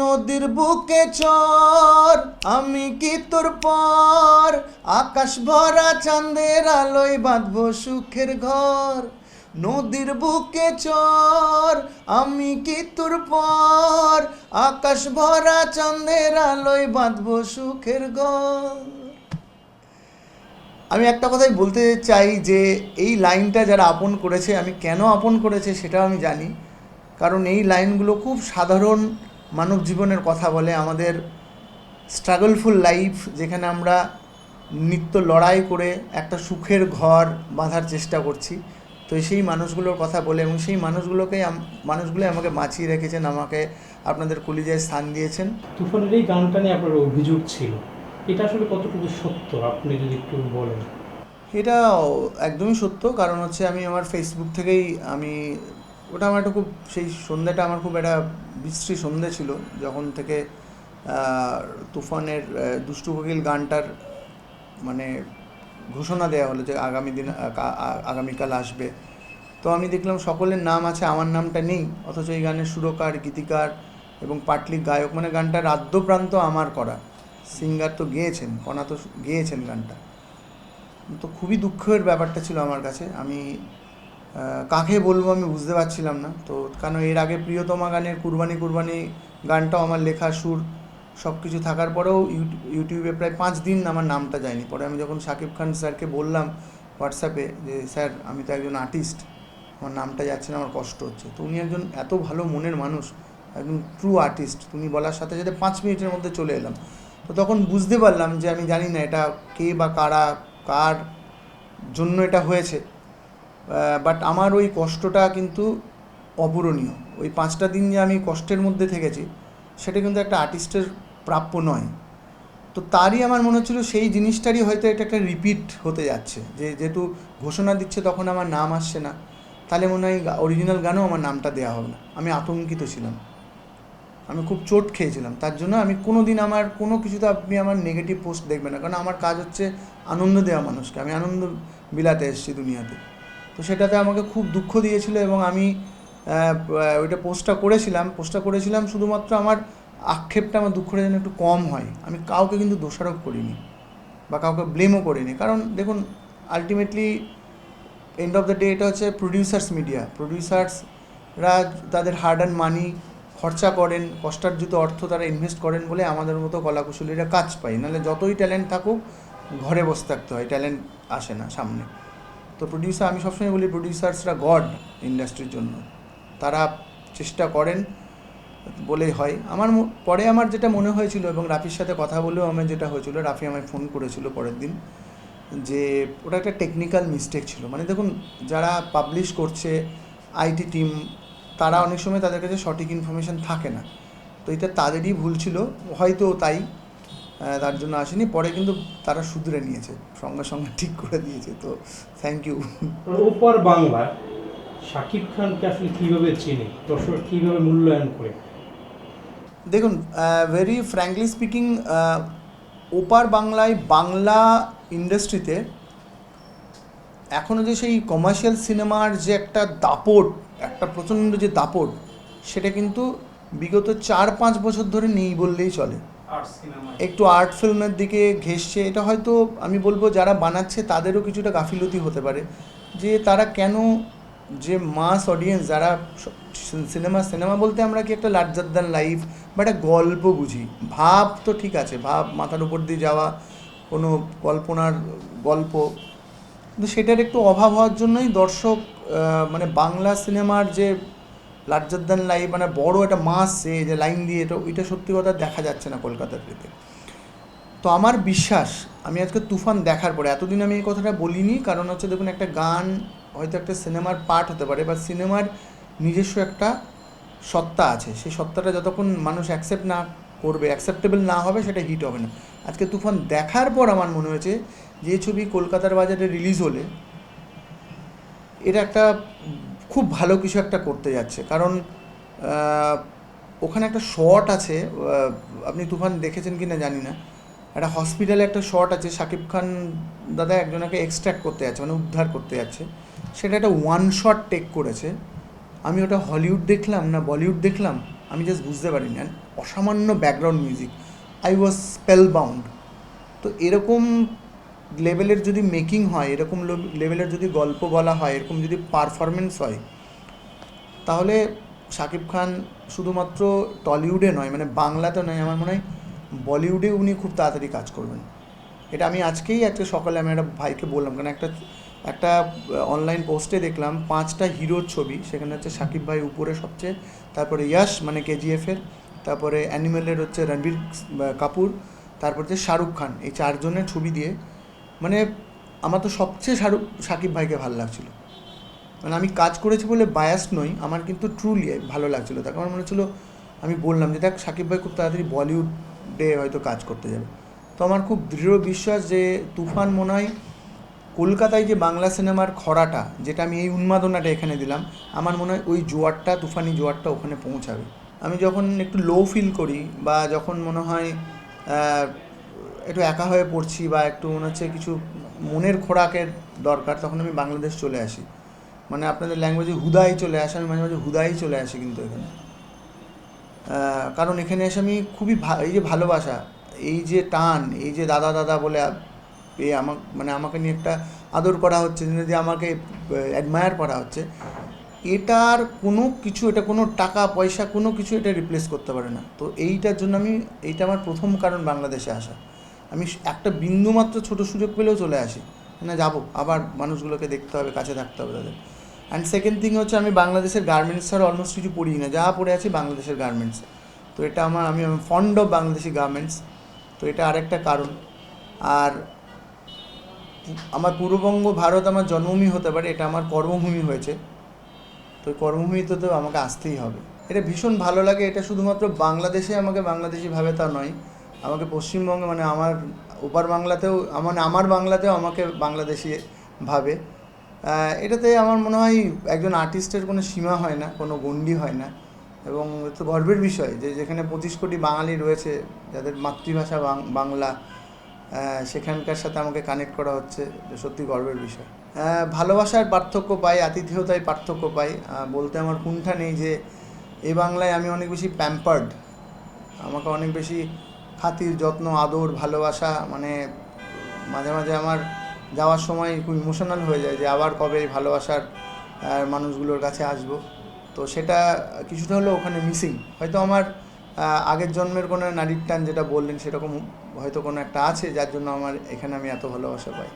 নদীর বুকে চর, আমি কি তোর পর? আকাশ ভরা চাঁদের আলোয় বাঁধবো সুখের ঘর। নদীর বুকে চর, আমি কি তোর পর? আকাশ ভরা চাঁদের আলোয় বাঁধবো সুখের ঘর। আমি একটা কথাই বলতে চাই যে, এই লাইনটা যারা আপন করেছে, আমি কেন আপন করেছে সেটাও আমি জানি। কারণ এই লাইনগুলো খুব সাধারণ মানব জীবনের কথা বলে আমাদের স্ট্রাগলফুল লাইফ যেখানে আমরা নিত্য লড়াই করে একটা সুখের ঘর বাঁধার চেষ্টা করছি। তো সেই মানুষগুলোর কথা বলে এবং সেই মানুষগুলোকেই মানুষগুলোই আমাকে বাঁচিয়ে রেখেছেন আমাকে আপনাদের কলিজায় স্থান দিয়েছেন। তুফানের এই গানটা নিয়ে আপনার অভিযোগ ছিল। এটা আসলে কতটুকু সত্য? আপনি যদি একটু বলেন। এটা একদমই সত্য। কারণ হচ্ছে আমি আমার ফেসবুক থেকেই আমি ওটা আমার একটা খুব, সেই সন্ধ্যাটা আমার খুব একটা বিশ্রী সন্ধ্যে ছিল, যখন থেকে তুফানের দুষ্টু কোকিল গানটার মানে ঘোষণা দেওয়া হলো যে আগামী দিন আগামীকাল আসবে। তো আমি দেখলাম সকলের নাম আছে, আমার নামটা নেই, অথচ এই গানের সুরকার, গীতিকার এবং পাটলি গায়ক মানে গানটার আদ্যপ্রান্ত আমার করা। সিঙ্গার তো গেয়েছেন, কণা তো গেয়েছেন গানটা। তো খুবই দুঃখের ব্যাপারটা ছিল আমার কাছে। আমি কাকে বলব আমি বুঝতে পারছিলাম না। তো কারণ এর আগে প্রিয়তমা গানের কুরবানি কুরবানি গানটাও আমার লেখা সুর সব কিছু থাকার পরেও ইউটি- ইউটিউবে প্রায় পাঁচ দিন আমার নামটা যায়নি। পরে আমি যখন শাকিব খান স্যারকে বললাম হোয়াটসঅ্যাপে যে, স্যার, আমি তো একজন আর্টিস্ট, আমার নামটা যাচ্ছে না, আমার কষ্ট হচ্ছে। তো উনি একজন এত ভালো মনের মানুষ, একজন ট্রু আর্টিস্ট তুমি বলার সাথে সাথে পাঁচ মিনিটের মধ্যে চলে এলাম। তো তখন বুঝতে পারলাম যে আমি জানি না এটা কে বা কারা, কার জন্য এটা হয়েছে। বাট আমার ওই কষ্টটা কিন্তু অপূরণীয়। ওই পাঁচটা দিন যে আমি কষ্টের মধ্যে থেকেছি, সেটা কিন্তু একটা আর্টিস্টের প্রাপ্য নয়। তো তারই আমার মনে হচ্ছিল সেই জিনিসটারই হয়তো এটা একটা রিপিট হতে যাচ্ছে। যে যেহেতু ঘোষণা দিচ্ছে তখন আমার নাম আসছে না, তাহলে মনে হয় অরিজিনাল গানও আমার নামটা দেওয়া হবে না। আমি আতঙ্কিত ছিলাম। আমি খুব চোট খেয়েছিলাম। তার জন্য আমি কোনো দিন আমার কোনো কিছুতে আপনি আমার নেগেটিভ পোস্ট দেখবেন না। কারণ আমার কাজ হচ্ছে আনন্দ দেওয়া মানুষকে। আমি আনন্দ বিলাতে এসেছি দুনিয়াতে। তো সেটাতে আমাকে খুব দুঃখ দিয়েছিল এবং আমি ওইটা পোস্টটা করেছিলাম পোস্টটা করেছিলাম শুধুমাত্র আমার আক্ষেপটা, আমার দুঃখটা যেন একটু কম হয়। আমি কাউকে কিন্তু দোষারোপ করিনি বা কাউকে ব্লেমও করিনি। কারণ দেখুন ultimately end of the day এটা হচ্ছে প্রডিউসার্স মিডিয়া প্রডিউসার্সরা তাদের হার্ড অ্যান্ড মানি খরচা করেন, কষ্টার্জিত অর্থ তারা ইনভেস্ট করেন বলে আমাদের মতো কলাকুশলীরা কাজ পায়। নাহলে যতই ট্যালেন্ট থাকুক, ঘরে বসে থাকতে হয় ট্যালেন্ট আসে না সামনে। তো প্রডিউসার আমি সবসময় বলি প্রডিউসার্সরা গড ইন্ডাস্ট্রির জন্য। তারা চেষ্টা করেন বলেই হয়। আমার পরে আমার যেটা মনে হয়েছিল এবং রাফির সাথে কথা বলেও আমার যেটা হয়েছিল, রাফি আমায় ফোন করেছিল পরের দিন যে ওটা একটা টেকনিক্যাল মিস্টেক ছিল। মানে দেখুন, যারা পাবলিশ করছে আইটি টিম তারা অনেক সময় তাদের কাছে সঠিক ইনফরমেশান থাকে না। তো এটা তাদেরই ভুল ছিল। হয়তো তাই তার জন্য আসেনি। পরে কিন্তু তারা শুধরে নিয়েছে। সঙ্গে সঙ্গে ঠিক করে দিয়েছে। তো থ্যাংক ইউ ওপার বাংলা শাকিব খানকে আসলে কীভাবে চেনে? দর্শক কীভাবে মূল্যায়ন করে? দেখুন ভেরি ফ্র্যাঙ্কলি স্পিকিং ওপার বাংলায় বাংলা ইন্ডাস্ট্রিতে এখনও যে সেই কমার্শিয়াল সিনেমার যে একটা দাপট একটা প্রচণ্ড যে দাপট সেটা কিন্তু বিগত চার পাঁচ বছর ধরে নেই বললেই চলে। একটু আর্ট ফিল্মের দিকে ঘেসছে এটা হয়তো আমি বলব যারা বানাচ্ছে তাদেরও কিছুটা গাফিলতি হতে পারে, যে তারা কেন যে মাস অডিয়েন্স যারা সিনেমা সিনেমা বলতে আমরা কি একটা লার্জার দ্যান লাইফ বা একটা গল্প বুঝি। ভাব তো ঠিক আছে, ভাব মাথার উপর দিয়ে যাওয়া, কোনো কল্পনার গল্প। কিন্তু সেটার একটু অভাব হওয়ার জন্যই দর্শক মানে বাংলা সিনেমার যে লার্জার দ্যান লাইফ মানে বড় একটা মাস সে, যে লাইন দিয়ে এটা, ওইটা সত্যি কথা দেখা যাচ্ছে না কলকাতার দিকে। তো আমার বিশ্বাস, আমি আজকে তুফান দেখার পরে, এতদিন আমি এই কথাটা বলিনি, কারণ হচ্ছে দেখুন একটা গান, হয়তো একটা সিনেমার পার্ট হতে পারে বা সিনেমার নিজস্ব একটা সত্তা আছে। সেই সত্তাটা যতক্ষণ মানুষ অ্যাকসেপ্ট না করবে অ্যাকসেপ্টেবল না হবে, সেটা হিট হবে না। আজকে তুফান দেখার পর আমার মনে হয়েছে যে ছবি কলকাতার বাজারে রিলিজ হলে, এটা একটা খুব ভালো কিছু একটা করতে যাচ্ছে। কারণ ওখানে একটা শট আছে আপনি তুফান দেখেছেন কি না জানি না। একটা হসপিটালে একটা শট আছে শাকিব খান দাদা একজনকে এক্সট্র্যাক্ট করতে যাচ্ছে মানে উদ্ধার করতে যাচ্ছে। সেটা একটা ওয়ান শট টেক করেছে। আমি ওটা হলিউড দেখলাম না বলিউড দেখলাম, আমি জাস্ট বুঝতে পারিনি। অসামান্য background music I was spellbound তো এরকম লেভেলের যদি মেকিং হয়, এরকম লেভেলের যদি গল্প বলা হয়, এরকম যদি পারফরমেন্স হয়, তাহলে শাকিব খান শুধুমাত্র টলিউডে নয় মানে বাংলাতে নয়, আমার মনে হয় বলিউডে উনি খুব তাড়াতাড়ি কাজ করবেন। এটা আমি আজকেই আজকে সকালে আমি একটা ভাইকে বললাম, কারণ একটা একটা অনলাইন পোস্টে দেখলাম, পাঁচটা হিরোর ছবি, সেখানে হচ্ছে শাকিব ভাই উপরে সবচেয়ে, তারপরে ইয়াশ মানে কেজিএফের তারপরে অ্যানিমেলের হচ্ছে রণবীর কাপুর, তারপর হচ্ছে শাহরুখ খান, এই চারজনের ছবি দিয়ে মানে আমার তো সবচেয়ে শাহরুখ শাকিব ভাইকে ভালো লাগছিল। মানে আমি কাজ করেছি বলে বায়াস নই, আমার কিন্তু ট্রুলি ভালো লাগছিল। তাকে আমার মনে হচ্ছিল, আমি বললাম যে, দেখ, সাকিব ভাই খুব তাড়াতাড়ি বলিউডে হয়তো কাজ করতে যাবে। তো আমার খুব দৃঢ় বিশ্বাস যে, তুফান মনে হয় কলকাতায় যে বাংলা সিনেমার খরাটা, যেটা আমি এই উন্মাদনাটা এখানে দিলাম, আমার মনে হয় ওই জোয়ারটা, তুফানি জোয়ারটা ওখানে পৌঁছাবে। আমি যখন একটু লো ফিল করি বা যখন মনে হয় একটু একা হয়ে পড়ছি বা একটু মনে হচ্ছে কিছু মনের খোরাকের দরকার, তখন আমি বাংলাদেশ চলে আসি। মানে আপনাদের ল্যাঙ্গুয়েজে হুদাই চলে আসে, আমি মাঝে মাঝে হুদাই চলে আসি কিন্তু এখানে। কারণ এখানে এসে আমি খুবই এই যে ভালোবাসা, এই যে টান, এই যে দাদা দাদা বলে এই আমাকে মানে আমাকে নিয়ে একটা আদর করা হচ্ছে যে আমাকে অ্যাডমায়ার করা হচ্ছে, এটার কোনো কিছু, এটা কোনো টাকা, পয়সা, কোনো কিছু এটা রিপ্লেস করতে পারে না। তো এইটার জন্য আমি, এইটা আমার প্রথম কারণ বাংলাদেশে আসা। আমি একটা বিন্দুমাত্র ছোট সুযোগ পেলেও চলে আসি। না, যাব। আবার মানুষগুলোকে দেখতে হবে, কাছে থাকতে হবে তাদের। অ্যান্ড সেকেন্ড থিং হচ্ছে, আমি বাংলাদেশের গার্মেন্টস ছাড়া অলমোস্ট কিছু পড়ি না। যা পড়ে আছি বাংলাদেশের গার্মেন্টস তো এটা আমার, আমি ফন্ড অফ বাংলাদেশি গার্মেন্টস তো এটা আরেকটা কারণ। আর আমার পূর্ববঙ্গ ভারত আমার জন্মভূমি হতে পারে, এটা আমার কর্মভূমি হয়েছে। তো কর্মভূমিতে তো আমাকে আসতেই হবে। এটা ভীষণ ভালো লাগে, এটা শুধুমাত্র বাংলাদেশে আমাকে বাংলাদেশি ভাবে তা নয়। আমাকে পশ্চিমবঙ্গে মানে আমার ওপার বাংলাতেও মানে আমার বাংলাতেও আমাকে বাংলাদেশি ভাবে। এটাতে আমার মনে হয় একজন আর্টিস্টের কোনো সীমা হয় না, কোনো গণ্ডি হয় না। এবং এ তো গর্বের বিষয় যে যেখানে পঁচিশ কোটি বাঙালি রয়েছে, যাদের মাতৃভাষা বাংলা সেখানকার সাথে আমাকে কানেক্ট করা হচ্ছে সত্যি গর্বের বিষয়। ভালোবাসার পার্থক্য পাই, আতিথেয়তায় পার্থক্য পাই। বলতে আমার কুণ্ঠা নেই যে এই বাংলায় আমি অনেক বেশি প্যাম্পার্ড আমাকে অনেক বেশি খাতির যত্ন, আদর, ভালোবাসা মানে মাঝে মাঝে আমার যাওয়ার সময় খুব ইমোশনাল হয়ে যায় যে আবার কবে এই ভালোবাসার মানুষগুলোর কাছে আসব। তো সেটা কিছুটা হলো ওখানে মিসিং হয়তো আমার আগের জন্মের কোনো নারীর টান যেটা বললেন সেরকম হয়তো কোনো একটা আছে যার জন্য আমার এখানে আমি এত ভালোবাসা পাই।